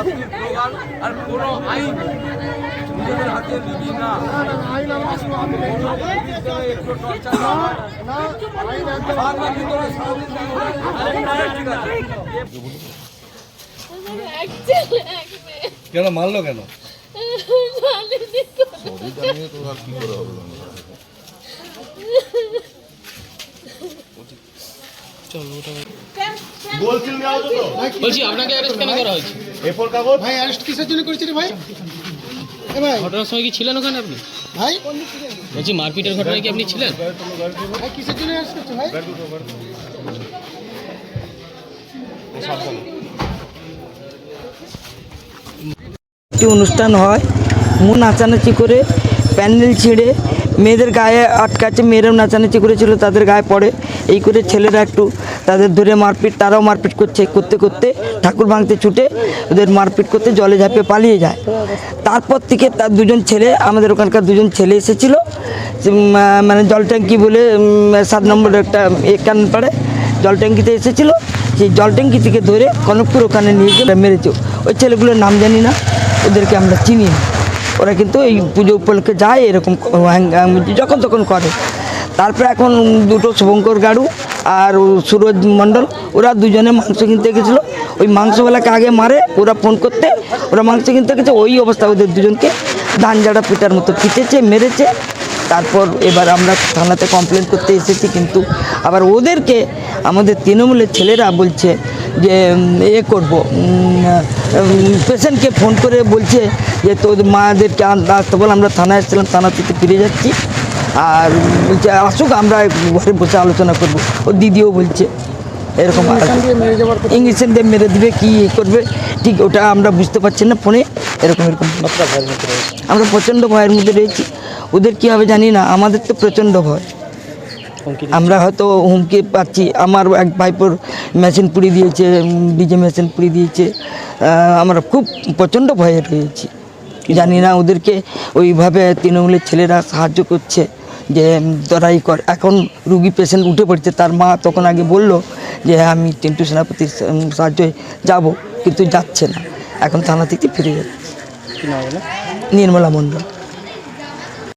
অশ্লীল প্রোগ্রাম আর কোনো আইন নিজেদের হাতে নিবি না একটু টর্চার কেন মারলো কেন? বলছি আপনাকে অ্যারেস্ট কেন করা হয়েছে? এরপর কাগজ? ভাই অ্যারেস্ট কিসের জন্য করেছে রে ভাই? এ ভাই। ঘটনার সময় কি ছিলেন ওখানে আপনি? ভাই? বলছি মারপিটের ঘটনায় কি আপনি ছিলেন? ভাই কিসের জন্য অ্যারেস্ট করছে ভাই? একটি অনুষ্ঠান হয়। মন নাচানাচি করে প্যান্ডেল ছিঁড়ে মেয়েদের গায়ে আটকাচ্ছে, মেয়েরাও নাচানাচি করেছিল, তাদের গায়ে পড়ে। এই করে ছেলেরা একটু তাদের ধরে মারপিট, তারাও মারপিট করছে, করতে করতে ঠাকুর ভাঙতে ছুটে ওদের মারপিট করতে জলে ঝাঁপিয়ে পালিয়ে যায়। তারপর থেকে তার দুজন ছেলে, আমাদের ওখানকার দুজন ছেলে এসেছিল মানে জল ট্যাঙ্কি বলে সাত নম্বর একটা একান পাড়ে জল ট্যাঙ্কিতে এসেছিল। সেই জল ট্যাঙ্কি থেকে ধরে কনকপুর ওখানে নিয়ে গিয়ে মেরেছে। ওই ছেলেগুলোর নাম জানি না, ওদেরকে আমরা চিনি না। ওরা কিন্তু এই পুজো উপলক্ষে যায়, এরকম যখন তখন করে। তারপরে এখন দুটো শুভঙ্কর গাড়ু আর সুরজ মণ্ডল, ওরা দুজনে মাংস কিনতে গেছিল। ওই মাংসওয়ালাকে আগে মারে, ওরা ফোন করতে, ওরা মাংস কিনতে গেছে, ওই অবস্থা ওদের দুজনকে। ধান ঝাড়া পিটার মতো পিটেছে, মেরেছে। তারপর এবার আমরা থানাতে কমপ্লেন করতে এসেছি, কিন্তু আবার ওদেরকে আমাদের তৃণমূলের ছেলেরা বলছে যে এ করব পেশেন্টকে ফোন করে বলছে যে তোদের মাদেরকে আসতে বল আমরা থানায় এসেছিলাম, থানা থেকে ফিরে যাচ্ছি। আর বলছে, আসুক, আমরা ঘরে বসে আলোচনা করব। ও দিদিও বলছে, এরকম ইংলিশে দিয়ে মেরে দিবে, কি করবে? ঠিক, ওটা আমরা বুঝতে পারছি না, ফোনে এরকম এরকম। আমরা প্রচণ্ড ভয়ের মধ্যে রয়েছি। ওদের কী হবে জানি না আমাদের তো প্রচণ্ড ভয়। আমরা হয়তো হুমকি পাচ্ছি। আমার এক ভাইপোর মেশিন পুড়িয়ে দিয়েছে ডিজে মেশিন পুড়িয়ে দিয়েছে। আমরা খুব প্রচণ্ড ভয়ে রয়েছি। জানি না ওদেরকে ওইভাবে তৃণমূলের ছেলেরা সাহায্য করছে যে তোরাই কর। এখন রুগী পেশেন্ট উঠে পড়ছে তার মা তখন আগে বলল যে হ্যাঁ, আমি টিন্টু সেনাপতির সাহায্যে যাব কিন্তু যাচ্ছে না। এখন থানা থেকে ফিরে যাচ্ছে। নির্মলা মণ্ডল।